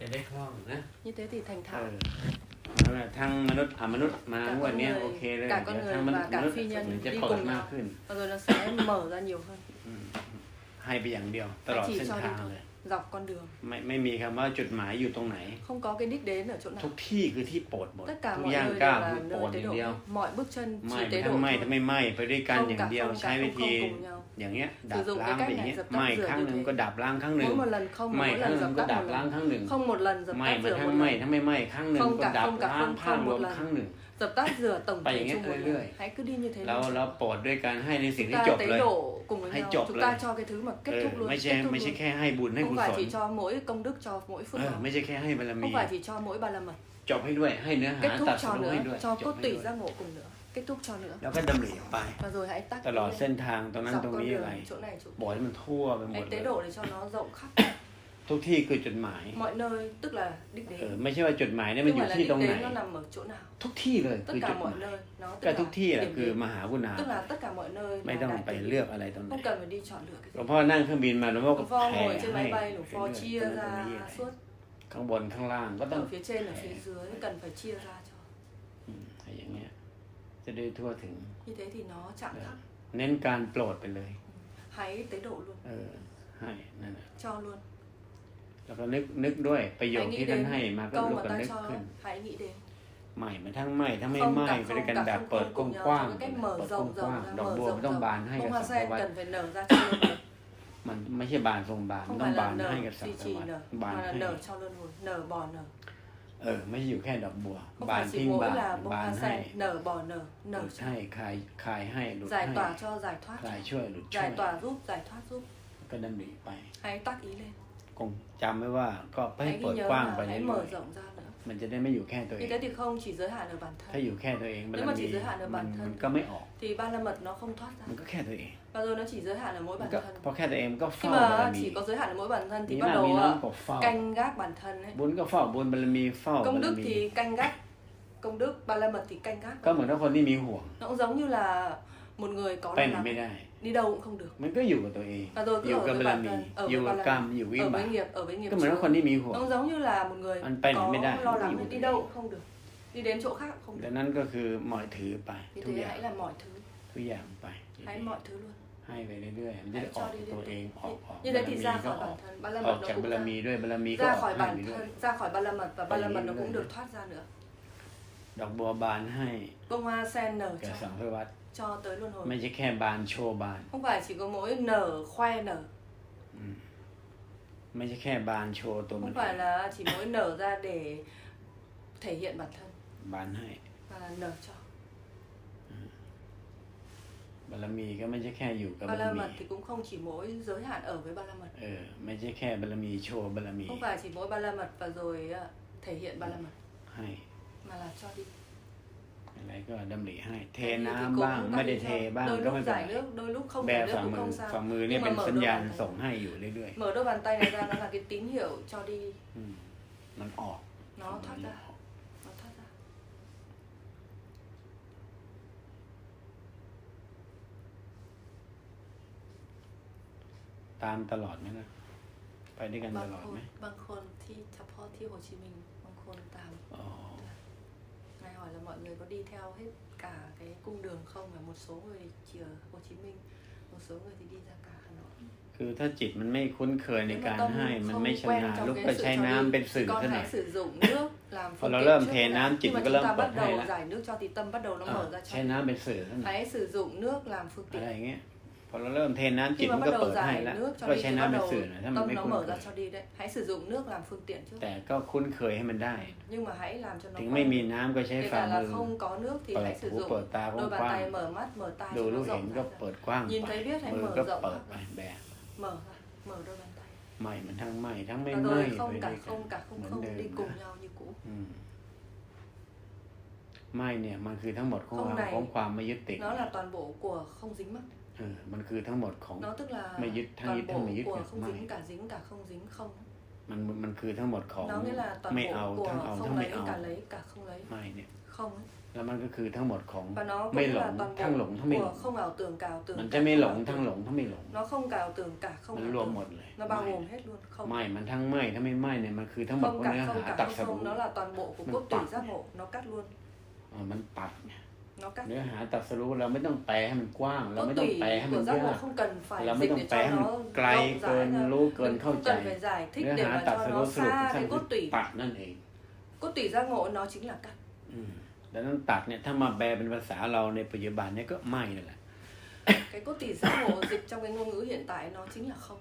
จะได้คล่องนะนี่เตติแทงทางเอางมนุษย์อะมนุษย์มางวดเนี้โอเคเลยทั้งมนุษย์มนุษย์อนจะเปิดมากขึ้น rồi nó sẽ mở ra nhiều hơn ให้ไปอย่างเดียว ตลอดเส้น cho đi ทาง thôi, เลย dọc con đường ไม่ไม่มีคำว่าจุดหมายอยู่ตรงไหน không có cái đích đến ở chỗ ทุ nào กที่คือที่โปรดหมด tất cả ทุก mọi ย่าง nơi ก้าวคือโปรดอ tế ย่างเดียว mọi bước chân ไม่ไม่ไม่ไม่ไปด้วยกันอย่างเดียวใช้วิธี อย่างเงี้ยดับล้างไปอย่างเงี้ยไม่ข้างหนึ่งก็ดับล้างข้างหนึ่งไม่ข้างหนึ่งก็ดับล้างข้างหนึ่ง không một lần dập tắt rửa ไม่ไม่ถ้าไม่ไม่ข้างหนึ่งก็ดับล้างภาพรวมข้างหนึ่ง dập tắt rửa tổng thể chung một lần hãy cứ đi như thế แล้วแล้วปลดด้วยการให้ในสิ่งที่จบเลย cùng với nhau chúng ta cho cái thứ mà kết thúc luôn ไม่ใช่ไม่ใช่แค่ให้บุญให้กุศล không phải chỉ cho mỗi công đức cho mỗi phước báo ไม่ใช่แค่ให้บารมี không phải chỉ cho mỗi ba la mật จบให้ด้วยให้เนื้อหาตัดสู้ให้ด้วย cho cốt tủy giác ngộ cùng nữa kết thúc cho nữa แล้วก็ดำเหลวไป và rồi hãy tắt ต cái ลอด lên เส้นทางตรงนั้น dọc ตรง con นี้อะไร đường chỗ này chỗ บ kia อกให้มันทั่วไปหมด hãy เล tế ย độ để cho nó rộng khắp ทุกที่คือจุดหมาย mọi nơi tức là đích เออ đến ไม่ใช่ว่าจุดหมายเนี่ยมัน không อยู่ phải là ที่ đích ตรงไหน đến nó nằm ở chỗ nào ทุกที่เลย tất คือจุ cả ดห mọi มาย nơi nó ก็ tức ทุก là ที่แหละ điểm คือ đến มหากุณา tức là tất cả mọi nơi ไม่ là ต้อง đại ไป tiện. เลือกอะไรตรงไหน không cần phải đi chọn lựa cái หลว gì งพ่อนั่งเครื่องบินมาหลวงพ่อ Lục ก็ Pho แผ่ ngồi ให้ trên ไป máy เรื่ bay อ Lục ยๆ Pho chia ตรงนั้นตรง ra นี้ suốt ข้างบนข้างล่างก็ต้อง ở phía trên ở phía dưới cần phải chia ra จะได้ทั่วถึง như thế thì nó chạm khắp เน้นการโปรดไปเลย hãy tới độ luôn เออ ให้นั่นน่ะ cho luôn แล้วก็นึกนึกด้วยประโยค hãy ที่ nghĩ ท่าน đến ให้มาก็ câu รู้ mà ก็ ta นึก cho ขึ้น hãy nghĩ đến ใหม่มันทั้งใหม่ทั้งไม่ không ใหม่ cả ไปด้วย không กัน cả แบบ không เปิด không ก cùng ว้าง nhau ๆ cái เปิ cách ด mở ก rộng ว้าง rộng ๆ ra ดอก mở บัวมั rộng นต้อง rộng บานให้กับ bông สั hoa ง sen วัต cần phải nở ra cho luôn được มันไม่ใช่บานทรงบานมัน không ต้อง phải บา là นให้ nở กับสัง duy วั trì ต nở บาน mà là ให้ nở cho luôn luôn nở bò nở เออ ไม่อยู่แค่ดอกบัว บานทิ้งบานบานให้เนอบ่อเนอเนอใช่คลายคลายให้หลุดให้จ่ายต่อช่วยจ่ายทอดคลายช่วยหลุดช่วยจ่ายต่อรูปจ่ายทอดรูปก็ดำริไปให้ตักอีเลยคงจำไม่ว่าก็ให้เปิดกว้างไปเรื่อยๆ มันจะได้ไม่อยู่แค่ตัวเอง cái đấy thì không chỉ giới hạn ở bản thân. ถ้าอยู่แค่ตัวเองมัน nếu mà มี chỉ giới hạn ở bản มัน thân ก็ไม่ออก thì ba la mật nó không thoát ra. มันก็แค่ตัวเอง và rồi nó chỉ giới hạn ở mỗi มั bản นก็ thân. พอแค่ตัวเองมันก็ khi mà chỉ có giới hạn ở mỗi bản thân thì ห bắt น้ามี đầu น้อง à, ก็เฝ้า canh gác bản thân ấy. บุญก็เฝ้าบุญบารมีเฝ้าบา công đức thì canh gác công đức ba la mật thì canh gác. ก็เหมือนถ้าคนที่มีห่วง nó cũng giống như là một người có Tên là đi đâu cũng không được. Mình à, cứ อ ở ยู่กับ với บาร bản ở với ยู่ bản กับกรรม thân, อยู่กับวิ ở với nghiệp ở với nghiệp ก็เหมือน chướng. ว่าคนที่มีหัว nó giống như là một người có lo lắng đi đâu cũng không được. Đi đến chỗ khác cũng không ดั là งนั้นก็คือหมอยถือไป thứ ทุก thế อย่าง hãy là mọi thứ. ทุกอย่างไป hãy mọi thứ luôn. ให้ไปเรื่อยๆมันจะ hãy ออก cho đi ตัวเอง liên ออก tục ออก như บา thế thì ra. Khỏi ออก bản thân ba la mật ก nó cũng ra, ra khỏi bản thân ra khỏi ba la mật và ba la mật nó cũng được. thoát ra nữa. Đọc bùa bạt hay. bông hoa sen nở แก่ cho สังฆวัตร cho tới luân hồi mình chỉ khen bàn cho bàn không phải chỉ có mỗi nở khoe nở mình chỉ khen bàn cho tôi không phải là chỉ mỗi nở ra để thể hiện bản thân. Bản hay và nở cho. บารมีก็ไม่ใช่แค่อยู่กับบารมี thì cũng không chỉ mỗi giới hạn ở với บารมีเออไม่ใช่แค่บารมีโชว์บารมี không phải chỉ mỗi บารมี và rồi à, thể hiện บารมีให้ mà là cho đi. อะไรก็ดำริให้ เทน้ำบ้าง ไม่ได้เทบ้าง ก็ไม่เป็นไร đôi lúc không แบ phải ฝ่ามือฝ่ามือเนี่ยเป็นสัญญาณส่งให้อยู่เรื่อย mở đôi bàn tay này ra nó là cái tín hiệu cho đi ๆอืมมันออก nó thoát ra nó ตามตลอดไหมล่ะไปด้วยกันตลอดไหมบางคนที่เฉพาะที่โฮจิมินห์บางคนตาม อ๋อ này hỏi là mọi người có đi theo hết cả cái cung đường không và một số người chỉ ở Hồ Chí Minh một số người thì đi ra cả Hà Nội คือถ้าจิตมันไม่คุ้นเคยในการให้มันไม่ชำนาญลุกไปใช้น้ําเป็นสื่อเท่าไหร่พอเราเริ่มเทน้ําจิตมันก็เริ่มเปิดให้แล้วใช้น้ําเป็นสื่อเท่าไหร่อะไรอย่างเงี้ย khi mà nó bắt đầu dài ra, nó sẽ mở ra cho đi đấy. hãy sử dụng nước làm phương tiện trước แต่ก็คุ้นเคยให้มันได้ nhưng mà hãy làm cho nó ถึงไม่มีน้ำก็ใช้ฝ่ามือ không có nước thì hãy sử dụng. đôi bàn tay mở mắt mở tai ดูลูกเห็นก็เปิดกว้าง nhìn thấy biết hãy mở rộng mở ra mở đôi bàn tay. Mày, ใหม่มันทั้งใหม่ทั้งไม่ và ใหม่ đôi ไป không cả không cả không không đi cùng nhau như cũ. อืมไม่เนี่ยมันคือทั้งหมดของ Không ความ là toàn bộ của không dính mắc เออมันคือทั้งหมดของ nó tức là ไม่ยึดทั้งยึ toàn ดทั้ง bộ ไม่ยึด của ไม่ không dính cả dính cả không dính không มันมันคือทั้งหมดของ nó nghĩa là toàn ไม่ bộ เอา của ทั้งเอา ทั้ง không ไม่ lấy เอา cả lấy cả không lấy ไม่เนี่ย không ấy. แล้วมันก็คือทั้งหมดของ và nó cũng Mê là lỏng, toàn bộ thăng lỏng, thăng mê của lỏng. không ảo tưởng cả ảo tưởng มัน cả จะไม่ không หลง ảo ทั้ง tưởng. หลงทั้งไม่หลง nó không cả ảo tưởng cả มั không น ảo รวม tưởng หมดเลย nó ไม่ bao gồm hết luôn không ไม่มันทั้งไม่ทั้งไม่ไม่เนี่ยมันคือทั้งหมด không ของเนื้ cả อ không หา cả ตัด không สรุ không ป nó là toàn bộ của Mình quốc tùy tặng. giác ngộ nó cắt luôn เออมันตัดเนี่ย เนื้อหาตัดสรู้เราไม่ต้องแปลให้มันกว้าง เราไม่ต้องแปลให้มันยากเราไม่ต้องแปลให้มันไกลเกินรู้เกินเข้าใจเนื้อหาตัดสรู้สรุปสั้นคือตัดนั่นเองก็ตีร่างโง่น้อชิ้นหลักกันดังนั้นตัดเนี่ยถ้ามาแปลเป็นภาษาเราในปัจจุบันเนี่ยก็ไม่นั่นแหละ cái cốt tỷ giác ngộ dịch trong cái ngôn ngữ hiện tại nó chính là không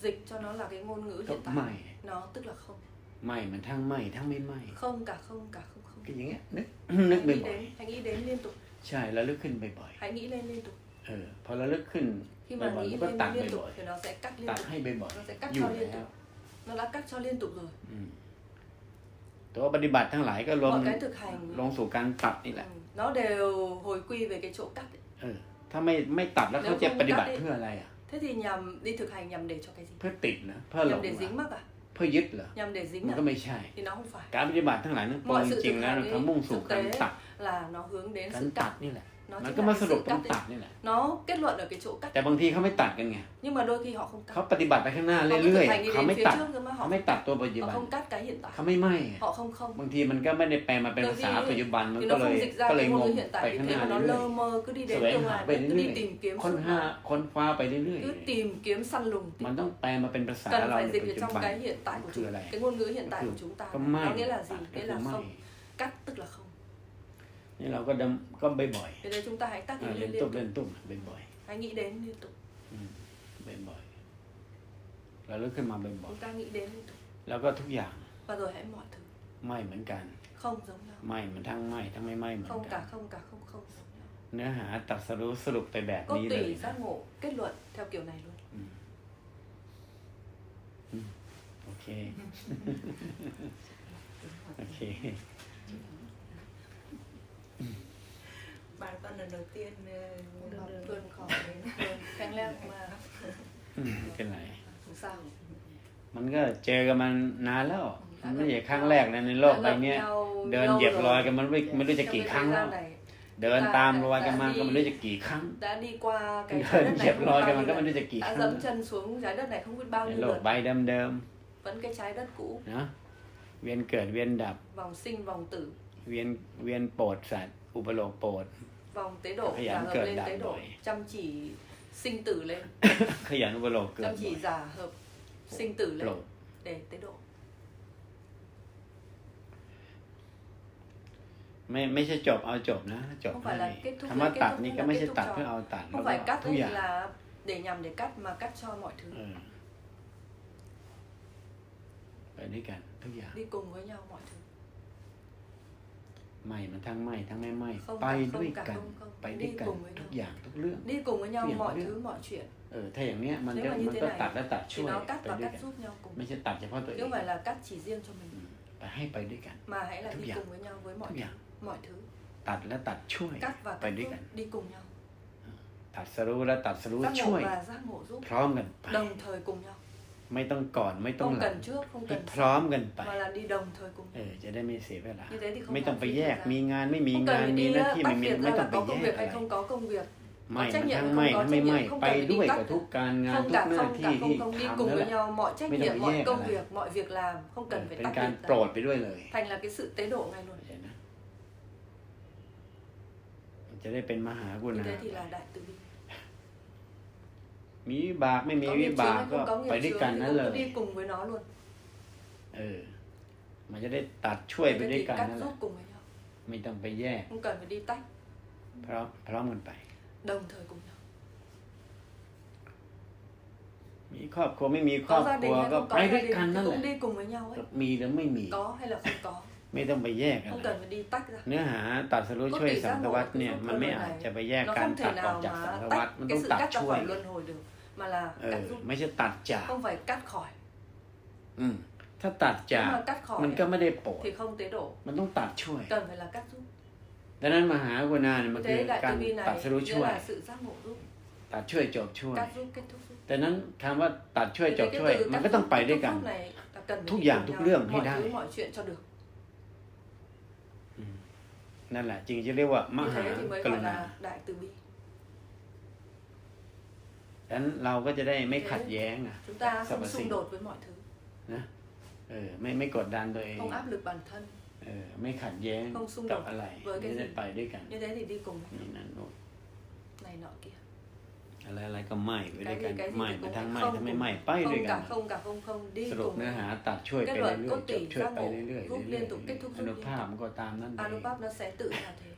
dịch cho nó là cái ngôn ngữ hiện tại nó tức là không ไหมมันทั้งไหมทั้งไม่ไหม không cả không cả không không ก็อย่างเงี้ยนึก นึก hãy บ่ nghĩ อย đến hãy nghĩ đến liên tục ๆใช่แล้วลึกขึ้นบ่อย hãy nghĩ lên liên tục ๆเออพอเราลึกขึ้น khi mà Bài nghĩ bản lên có tặng liên tục bài thì nó sẽ cắt liên ตัก tục ให้บ่อยเราจะกัดๆอยู่เขาเรียน แล้ว nó đã cắt cho liên tục rồi อืมแต่ว่าปฏิบัติทั้งหลายก็รวม mọi cái thực hành ลงสู่การตัดนี่แหละ ừ, nó đều hồi quy về cái chỗ cắt ấy. เออ ถ้าไม่ไม่ตัดแล้วเขาจะปฏิบัติเพื่ออะไรอะ thế thì nhằm đi thực hành nhằm để cho cái gì เพื่อติดนะเพื่อหล nhằm ง để อะ dính mắc à เพื่อยึดเหรอ nhằm để dính มัน à? ก็ไม่ใช่ thì nó không phải การปฏิบัติทั้งหลายทั้งปวง mọi จ sự ริง thực ๆ แล้ว hành เรา ấy มุ่งสู่ thực การ tế ตัด là nó hướng đến การ sự ตัด cắt นี่แหละ nó nó cứ mà sụp trong tạt như này nó kết luận ở cái chỗ cắt แต่บางทีเขาไม่ตัดกันไง nhưng mà đôi khi họ không เขา cắt ปฏิบัติไปข้างหน้า họ cứ เรื่อย thực ๆ hành đi เขา đến ไม่ phía ตัด trước cơ mà เขา họ ไม่ตัดตัวปัจจุ họ บัน không cắt cái hiện tại เขาไม่ไหมอะ họ không không บางทีมันก็ไม่ได้แปลมาเป็นภาษาปัจจุบันมัน thì ก็ nó เลย không dịch ra ก็เลย cái ง ngôn ngữ ง hiện ไป tại vì ข้างห thế น้า mà nó เรื่อย lơ mơ cứ đi ๆแส đến วง tương หา lai ไป cứ เรื่อย đi tìm kiếm ๆ ค้น phương หา án, ค้นคว้าไปเรื่อย cứ tìm kiếm săn lùng ๆ tìm มันต้องแปลมาเป็นภาษา cần เรา phải ใน dịch ปัจ ở จุ trong บัน cái hiện tại của Từ chúng là- cái ngôn ngữ hiện tại của chúng ta ก็ไม่ nó nghĩa là gì ตัด nghĩa ก็ là ไม่ không cắt tức là không nên ừ. là có đâm con bê bỏi. Bây giờ chúng ta hãy tắt ý à, liên, liên tục liên tục bê bỏi. Hãy nghĩ đến liên tục. Ừ. bê bỏi. Là lúc khi mà bê bỏi. Chúng ta nghĩ đến liên tục. Là có thuốc dạng và rồi hãy mọi thứ. May mình càng không giống nhau. May mình thăng may thăng may may mình không cả không cả không không giống nhau. เนื้อหาตัดสรุปสรุปไปแบบนี้เลยก็ตีสักโง่ kết luận theo kiểu này luôn. Ừ, ừ. ok, ok. lần đầu tiên một lần tuần cỏ đến căng leo mà เป็นไร sao มันก็เจอกันมานานแล้ว มันไม่ใช่ครั้งแรกนะในโลกใบเนี้เดินเหยียบรอยกันมันไม่ไม่รู้จะกี่ครั้งแล้ว เดินตามรอยกันมาก็ไม่รู้จะกี่ครั้งเดินเหยียบลรอยกันมันก็ไม่รู้จะกี่ครั้ง dẫm chân xuống trái đất này không biết ใน nhiêu โลก lần ใบเดิม vẫn cái trái đất cũ ๆนะเวียนเกิดเวียนดับ vòng sinh vòng tử เวียนเวียนโปรดสัตว์ อุปโลกโปรด vòng tế độ giả hợp lên tế độ chăm chỉ sinh tử lên. Chăm chỉ giả hợp sinh tử lên để tế độ ไม่ไม่ใช่จบเอาจบนะจบให้คำว่าตัดนี่ก็ไม่ใช่ตัดเพื่อเอาตัดแล้วก็ทุกอย่าง để nhằm để cắt mà cắt cho mọi thứ. ใหม่มันทั้งใหม่ทั้งไม่ใหม่ไปด้วยกันไปด้วยกันทุกอย่างทุกเรื่อง đi cùng với nhau mọi thứ mọi chuyện เออถ้าอย่างเนี้ยมันก็มันก็ตัดและตัดช่วยไปด้วยกันไม่ใช่ตัดเฉพาะตัวเอง không phải là cắt chỉ riêng cho mình ไปให้ไปด้วยกัน mà hãy là đi cùng với nhau với mọi thứ mọi thứ ตัดและตัดช่วยไปด้วยกัน đi cùng nhau ตัดสรู้และตัดสรู้ช่วยพร้อมกันไป đồng thời cùng nhau ไม่ต้องก่อนไม่ต้องหลังพร้อมกันไปเออจะได้ไม่เสียเวลาไม่ต้องไปแยกมีงานไม่มีงานมีหน้าที่ไม่มีไม่ต้องไปแยกอะไไม่ทั้งไม่ทั้ไม่ไม่ไปด้วยกับทุกการงานทุกหน้าที่ที่ทำแล้วแหละไม่ต้องแยกอะไรเป็นการโปรดไปด้วยเลยจะได้เป็นมหากุณา มีวิบากไม่มีวิบากก็ไปด้วยกันนั่นเลย đi cùng với nó luôn เออ มันจะได้ตัดช่วยไปด้วยกันนั่นแหละ giúp cùng với nhau ไม่ต้องไปแยก không cần phải đi tách พร้อมพร้อมกันไป đồng thời cùng nhau มีครอบครัวไม่มีครอบ có gia ครั đình ว hay ก็ không ไป có ด้ว gia ย đình กันนั่ thì นแหละ cũng đi cùng với nhau hết มีหรือไม่มี có hay là không có ไม่ต้องไปแยกกัน không นะ cần phải đi tách ra เนื้อหาตัดสรุปช่วยสังสวัตเนี่ยมันไม่อาจจะไปแยก nó การ không ตั thể ดออก nào จากสังส mà วัต tách มันต้ cái อง sự ตัด cắt ra ช่วย khỏi luân hồi được mà là ừ, cắt rút ไม่ใช่ตัดจาก không phải cắt khỏi อืมถ้าตัดจาก mà cắt มัน khỏi ก็ไม่ได้โปรด thì không tế độ มันต้องตัดช่วย cần phải là cắt rút ดังนั้นมหากรุณาเนี่ยมันคือ thế đại การ từ bi ตัด này สรู้ nghĩa ช่วย là sự giác ngộ rút ตัดช่วยจบช่วย cắt rút kết thúc rút ดังนั้นคำว่าตัดช่วย Thế จ cái บ từ ช่วย cắt มันก็ rút, ต้องไป kết ด้วย thúc กัน rút này là cần phải Thúc đi giảm, cùng thúc nhau, lượng hay mọi thứ đai. mọi chuyện cho được นั่นแหละ จึงจะเรียกว่าม như หา thế thì mới กรุ gọi ณา là đại từ bi ดังนั้นเราก็จะได้ไม่ขัดแย้งอะ chúng ta Sao không mà xung xinh? đột với mọi thứ เออไม่ไม่กดดันตัวเอง không áp lực bản thân เออไม่ขัดแย้ง không xung กับ đột อะไร với cái จะได้ gì ไปด้วยกัน như thế thì đi cùng นี่นั่นโน่น này nọ kia อะไรอะไรก็ไหม้ไปด้วย cái กัน gì cái gì ไหม้ thì ไป cũng ทั้ง phải ไหม้ không ถ้าไม่ cùng ไหม้ไปด้วย không กัน cả không cả không không đi สรุป cùng เนื้อหาตัดช่วยไป kết เรื่ luận อย cốt ๆจ tỉ บช่วย giác ไป ngộ เรื่อยๆ rút เรื่อย liên tục kết thúc ๆอ rút นุ liên ภาพ tục มันก็ตามนั้นเออนุงภาพ nó sẽ tự là thế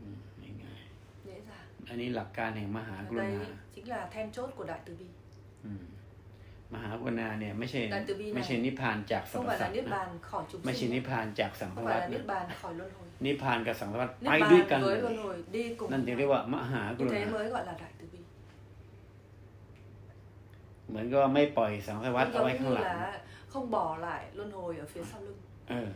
อืมง่าย dễ dàng ๆอั นนี้หลักการแห่งมหาก Và รุ đây ณา chính là then chốt của đại từ bi อืมมหากรุณาเนี่ยไม่ใช่แต่ từ bi này ไม่ใช่นิพพานจากสรร không พ phải สั là ตว์ niết นะ bàn khỏi chúng ไม่ใช่ sinh นิพพานจากสัง không สารวั phải ฏ là นะ niết bàn khỏi luân hồi นิพพานกับสังสารวัฏ niết ไปด้วย bàn กันเล với ย luân hồi đi cùng นั่นจึงเรียกว่ามหาก như รุ thế ณา mới gọi là đại từ bi เหมือนก็ไม่ปล่อยสังสารวัฏ Cũng เอาไว้ giống ข้าง như หลัง là không bỏ lại luân hồi ở phía sau lưng เออ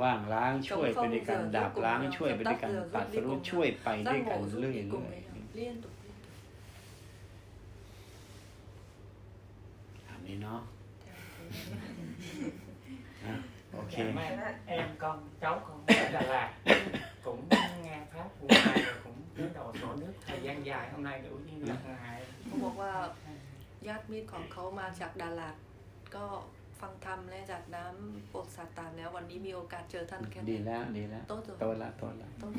ว่างล้างช่วยไปด้วยกันจงคงดับล้างเจอช่วยไปด้วยกันจงตัตัดดเจสอรู้รวบช่วยไปด้ giác วยกัน ngộ rút เรื่อย đi cùng ๆ với nhau liên tục liên tục อันนี้เนาะ theo như thế. อะโอเค Dạ, mai đó, em con cháu con ở Đà Lạt cũng nghe pháp của ngài rồi cũng tiến đầu sổ nước thời gian dài hôm nay đủ như là ngài เขาบอกว่าญาติมิตรของเขามาจากดาลาดก็ ฟังธรรมและจากน้ำโปรดสาตานแล้ว วันนี้มีโอกาสเจอท่านแค่ดีนี้แล้วดีแล้วโต๊ะตัวโตละโตละต้อง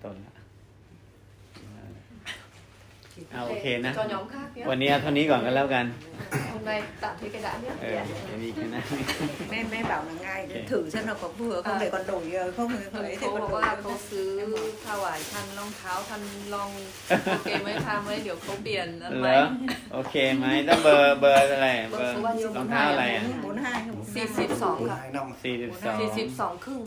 โตละเอาโอเคนะ cho nhóm khác nhé วันนี้เอาเท่านี้ก่อนกันแล้วกัน hôm nay tạm thế cái đã nhé เอออันนี้แค่นั้น mẹ mẹ bảo là ngay Ok. thử xem là có vừa không À. để còn đổi ờ, không thì เขา phải thì บ còn อก đổi ว่า nữa. เขาซื้อถวายท่านรองเท้าท่านลองโอเคไหมคะไหมเดี๋ยวเขาเปลี่ยนอันเหใหรม่อโอเคไหมแล้วเบอร์เบอร์อะไรเบอร์เบอร์ số bao nhiêu? รองเท้าอะไรอะ bốn hai không สี่สิบสองค่ะสี่สิบสอง สี่สิบสองครึ่ง